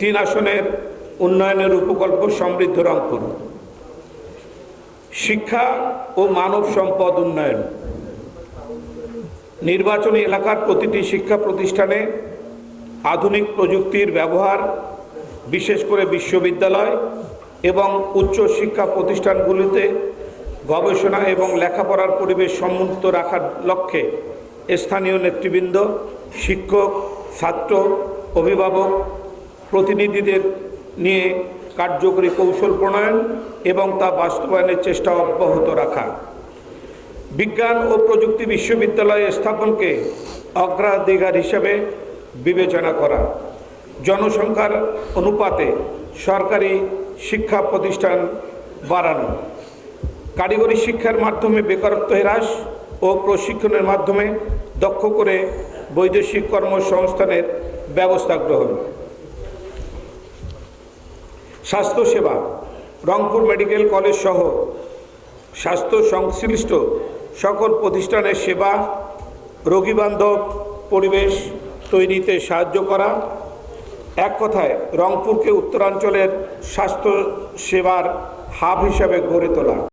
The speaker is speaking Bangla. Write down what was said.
তিন আসনের উন্নয়নের উপকল্প সমৃদ্ধ রংপুর। শিক্ষা ও মানব সম্পদ উন্নয়ন। নির্বাচনী এলাকার প্রতিটি শিক্ষা প্রতিষ্ঠানে আধুনিক প্রযুক্তির ব্যবহার, বিশেষ করে বিশ্ববিদ্যালয় এবং উচ্চ শিক্ষা প্রতিষ্ঠানগুলিতে গবেষণা এবং লেখাপড়ার পরিবেশ সম্মুক্ত রাখার লক্ষ্যে স্থানীয় নেতৃবৃন্দ, শিক্ষক, ছাত্র, অভিভাবক প্রতিনিধিদের নিয়ে কার্যকরী কৌশল প্রণয়ন এবং তা বাস্তবায়নের চেষ্টা অব্যাহত রাখা। বিজ্ঞান ও প্রযুক্তি বিশ্ববিদ্যালয় স্থাপনকে অগ্রাধিকার হিসেবে বিবেচনা করা। জনসংখ্যার অনুপাতে সরকারি শিক্ষা প্রতিষ্ঠান বাড়ানো। কারিগরি শিক্ষার মাধ্যমে বেকারত্ব হ্রাস ও প্রশিক্ষণের মাধ্যমে দক্ষ করে বৈদেশিক কর্মসংস্থানের ব্যবস্থা গ্রহণ। স্বাস্থ্যসেবা, রংপুর মেডিকেল কলেজ সহ স্বাস্থ্য সংশ্লিষ্ট সকল প্রতিষ্ঠানের সেবা রোগীবান্ধব পরিবেশ তৈরিতে সাহায্য করা। এক কথায়, রংপুরকে উত্তরাঞ্চলের স্বাস্থ্য সেবার হাব হিসাবে গড়ে তোলা।